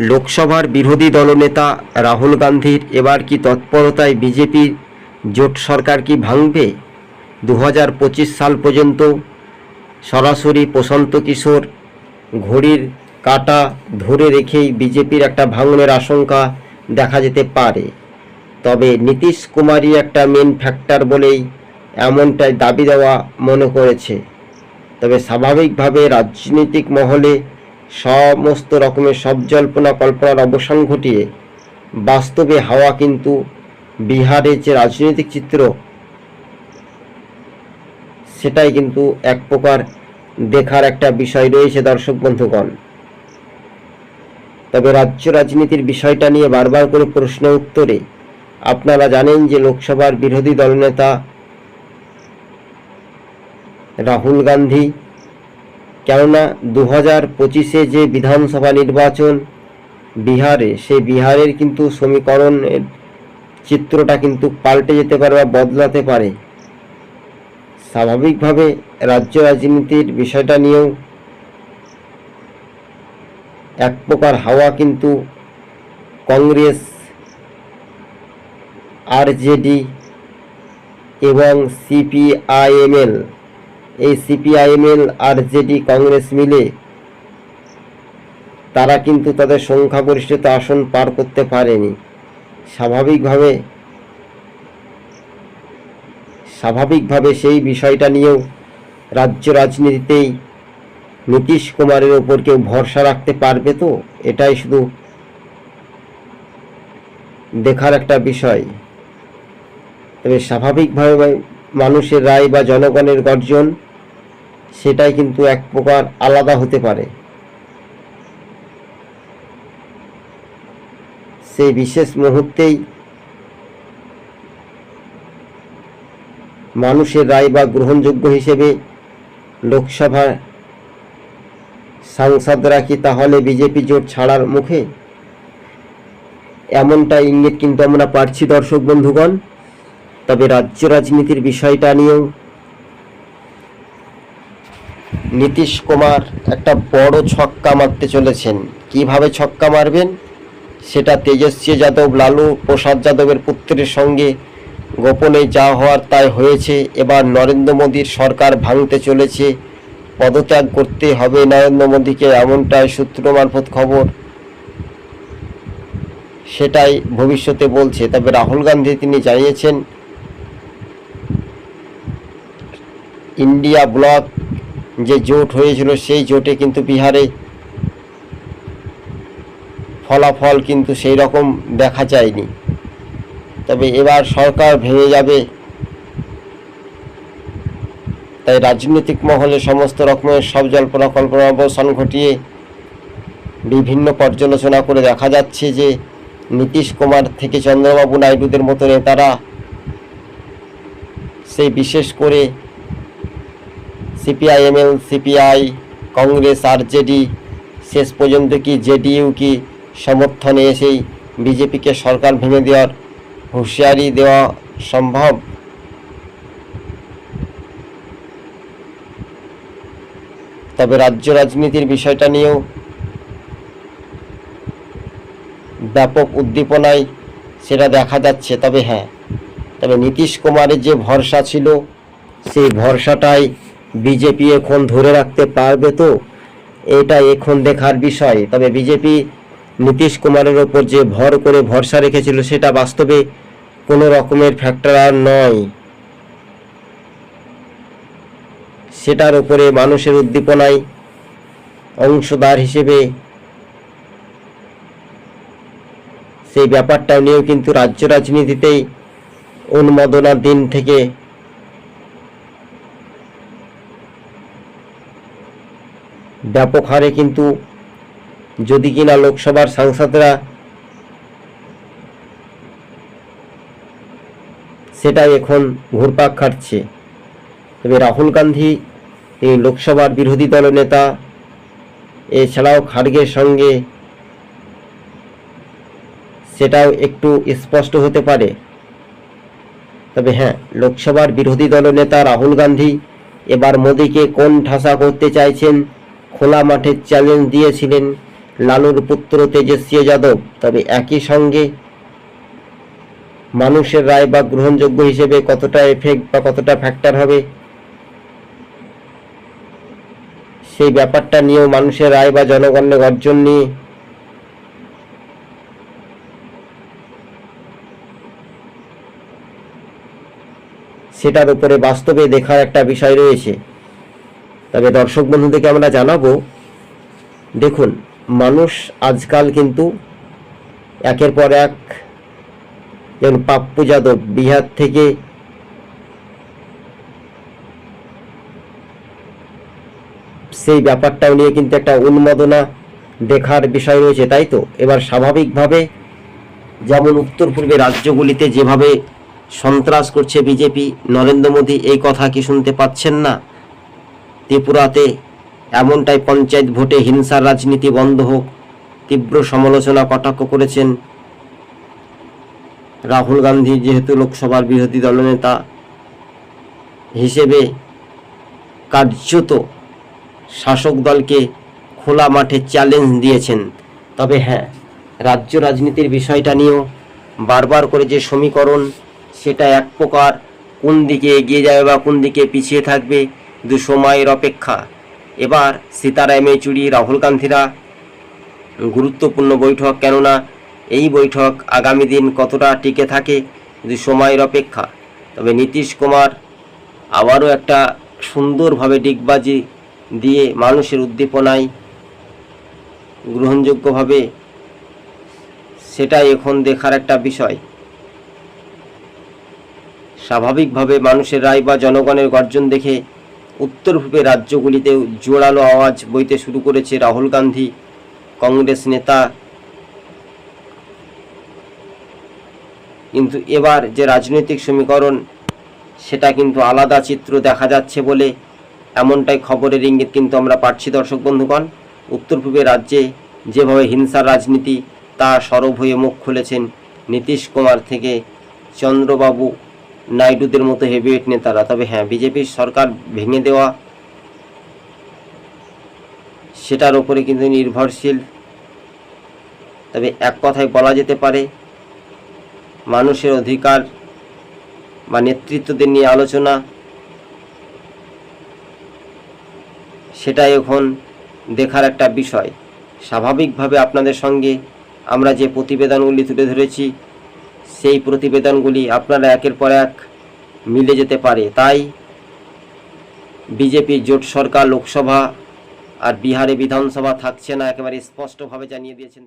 লোকসভার বিরোধী দলনেতা রাহুল গান্ধীর এবার কি তৎপরতায় বিজেপির জোট সরকার কি ভাঙবে? দু হাজার পঁচিশ সাল পর্যন্ত সরাসরি প্রশান্ত কিশোর ঘড়ির কাটা ধরে রেখেই বিজেপির একটা ভাঙনের আশঙ্কা দেখা যেতে পারে। তবে নীতিশ কুমারই একটা মেন ফ্যাক্টর বলেই এমনটাই দাবি দেওয়া মনে করেছে। তবে স্বাভাবিকভাবে রাজনৈতিক মহলে সমস্ত রকমের সব জল্পনা কল্পনার অবসান ঘটিয়ে বাস্তবে হাওয়া কিন্তু বিহারের যে রাজনৈতিক চিত্র, সেটাই কিন্তু এক প্রকার দেখার একটা বিষয় রয়েছে দর্শক বন্ধুগণ। তবে রাজ্য রাজনীতির বিষয়টা নিয়ে বারবার করে প্রশ্ন উত্তরে, আপনারা জানেন যে লোকসভার বিরোধী দলনেতা রাহুল গান্ধী কেননা দু হাজার পঁচিশে যে বিধানসভা নির্বাচন, বিহারে, সেই বিহারের কিন্তু সমীকরণের চিত্রটা কিন্তু পাল্টে যেতে পারে বা বদলাতে পারে। স্বাভাবিকভাবে রাজ্য রাজনীতির বিষয়টা নিয়েও এক প্রকার হাওয়া কিন্তু কংগ্রেস আরজেডি এবং সিপিআইএমএল এই সিপিআইএমএল আরজেডি কংগ্রেস মিলে তারা কিন্তু তাদের সংখ্যাগরিষ্ঠতা আসন পার করতে পারেনি। স্বাভাবিকভাবে স্বাভাবিকভাবে সেই বিষয়টা নিয়েও রাজ্য রাজনীতিতেই নীতিশ কুমারের ওপর কেউ ভরসা রাখতে পারবে তো? এটাই শুধু দেখার একটা বিষয়। তবে স্বাভাবিকভাবে মানুষের রায় বা জনগণের গর্জন সেটাই কিন্তু এক প্রকার আলাদা হতে পারে। সেই বিশেষ মুহূর্তেই মানুষের রায় বা গ্রহণযোগ্য হিসেবে লোকসভার সাংসদরা কি তাহলে বিজেপি জোট ছাড়ার মুখে? এমনটা ইঙ্গিত কিন্তু আমরা পারছি দর্শক বন্ধুগণ, তবে রাজ্য রাজনীতির বিষয়টা নিয়েও নীতিশ কুমার একটা বড় ছক্কা মারতে চলেছেন। কীভাবে ছক্কা মারবেন? সেটা তেজস্বী যাদব, লালু প্রসাদ যাদবের পুত্রের সঙ্গে গোপনে যা হওয়ার তাই হয়েছে। এবার নরেন্দ্র মোদীর সরকার ভাঙতে চলেছে। পদত্যাগ করতে হবে নরেন্দ্র মোদীকে, এমনটাই সূত্র মারফত খবর। সেটাই ভবিষ্যতে বলছে। তবে রাহুল গান্ধী তিনি জানিয়েছেন, ইন্ডিয়া ব্লক যে জোট হয়েছিল সেই জোটে কিন্তু বিহারে ফলাফল কিন্তু সেই রকম দেখা যায়নি। তবে এবার সরকার ভেঙে যাবে। তাই রাজনৈতিক মহলে সমস্ত রকমের সব জল্পনা কল্পনা অবসান ঘটিয়ে বিভিন্ন পর্যালোচনা করে দেখা যাচ্ছে যে নীতিশ কুমার থেকে চন্দ্রবাবু নাইডুদের মতো নেতারা সেই বিশেষ করে সিপিআইএমএল সিপিআই, কংগ্রেস আরজেডি শেষ পর্যন্ত কি জেডিইউ কি সমর্থনে এসেই বিজেপিকে সরকার ভেঙে দেওয়ার হুঁশিয়ারি দেওয়া সম্ভব? তবে রাজ্য রাজনীতির বিষয়টা নিয়েও ব্যাপক উদ্দীপনায় সেটা দেখা যাচ্ছে, তবে হ্যাঁ। তবে নীতিশ কুমারের যে ভরসা ছিল, সেই ভরসাটাই বিজেপি এখন ধরে রাখতে পারবে তো? এটা এখন দেখার বিষয়। তবে বিজেপি নীতিশ কুমারের ওপর যে ভর করে ভরসা রেখেছিল, সেটা বাস্তবে কোনো রকমের ফ্যাক্টর আর নয়। সেটার উপরে মানুষের উদ্দীপনায় অংশদার হিসেবে সেই ব্যাপারটা নিয়েও কিন্তু রাজ্য রাজনীতিতেই উন্মাদনার দিন থেকে ব্যাপক হারে কিন্তু যদি কিনা লোকসভার সাংসদরা সেটাই এখন ঘুরপাক খাটছে। তবে রাহুল গান্ধী, এই লোকসভার বিরোধী দলনেতা এছাড়াও খার্গের সঙ্গে সেটাও একটু স্পষ্ট হতে পারে। তবে হ্যাঁ লোকসভার বিরোধী দলনেতা রাহুল গান্ধী, এবার মোদীকে কোন ঠাসা করতে চাইছেন খোলা মাঠে চ্যালেঞ্জ দিয়েছিলেন লালুর পুত্র তেজস্বী যাদব। তবে একই সঙ্গে মানুষের রায় বা গ্রহণযোগ্য হিসেবে কতটা এফেক্ট বা কতটা ফ্যাক্টর হবে, সেই ব্যাপারটা নিয়েও মানুষের রায় বা জনগণের অর্জন নিয়ে সেটার উপরে বাস্তবে দেখার একটা বিষয় রয়েছে। তবে দর্শক বন্ধুদেরকে আমরা জানাব, দেখুন, মানুষ আজকাল কিন্তু একের পর এক যেমন পাপ্পু যাদব বিহার থেকে সেই ব্যাপারটাও নিয়ে কিন্তু একটা উন্মাদনা দেখার বিষয় রয়েছে, তাই তো? এবার স্বাভাবিকভাবে যেমন উত্তর পূর্বে রাজ্যগুলিতে যেভাবে সন্ত্রাস করছে বিজেপি, নরেন্দ্র মোদী, এই কথা কি শুনতে পাচ্ছেন না? ত্রিপুরাতে এমনটাই পঞ্চায়েত ভোটে হিংসার রাজনীতি বন্ধ হোক, তীব্র সমালোচনা কটাক্ষ করেছেন রাহুল গান্ধী, যেহেতু লোকসভার বিরোধী দলনেতা হিসেবে কার্যত শাসক দলকে খোলা মাঠে চ্যালেঞ্জ দিয়েছেন। তবে হ্যাঁ রাজ্য রাজনীতির বিষয়টা নিয়েও বারবার করে যে সমীকরণ, সেটা এক প্রকার কোন দিকে এগিয়ে যাবে বা কোন দিকে পিছিয়ে থাকবে দু সময়ের অপেক্ষা। এবার সীতারাম ইয়েচুরি রাহুল গান্ধীরা। গুরুত্বপূর্ণ বৈঠক, কেননা এই বৈঠক আগামী দিন কতটা টিকে থাকে দু সময়ের অপেক্ষা। তবে নীতিশ কুমার আবারও একটা সুন্দরভাবে ডিগবাজি দিয়ে মানুষের উদ্দীপনায় গ্রহণযোগ্যভাবে সেটাই এখন দেখার একটা বিষয়। স্বাভাবিকভাবে মানুষের রায় বা জনগণের গর্জন দেখে উত্তর পূর্বে রাজ্যগুলিতেও জোরালো আওয়াজ বইতে শুরু করেছে রাহুল গান্ধী, কংগ্রেস নেতা। কিন্তু এবার যে রাজনৈতিক সমীকরণ, সেটা কিন্তু আলাদা চিত্র দেখা যাচ্ছে বলে এমনটাই খবরের ইঙ্গিত কিন্তু আমরা পাচ্ছি দর্শক বন্ধুগণ। উত্তর পূর্বে রাজ্যে যেভাবে হিংসার রাজনীতি, তা সরব হয়ে মুখ খুলেছেন নীতিশ কুমার থেকে চন্দ্রবাবু। নাইডুদের মতো হেভিওয়েট নেতারা। তবে হ্যাঁ বিজেপির সরকার ভেঙে দেওয়া, সেটার ওপরে কিন্তু নির্ভরশীল। তবে এক কথায় বলা যেতে পারে, মানুষের অধিকার বা নেতৃত্বদের নিয়ে আলোচনা, সেটাই এখন দেখার একটা বিষয়। স্বাভাবিকভাবে আপনাদের সঙ্গে আমরা যে প্রতিবেদনগুলি তুলে ধরেছি সেই প্রতিবেদনগুলি আপনারা একের পর এক মিলে যেতে পারে। তাই বিজেপি জোট সরকার, লোকসভা আর বিহারে বিধানসভা থাকছে না, একেবারে স্পষ্টভাবে জানিয়ে দিয়েছেন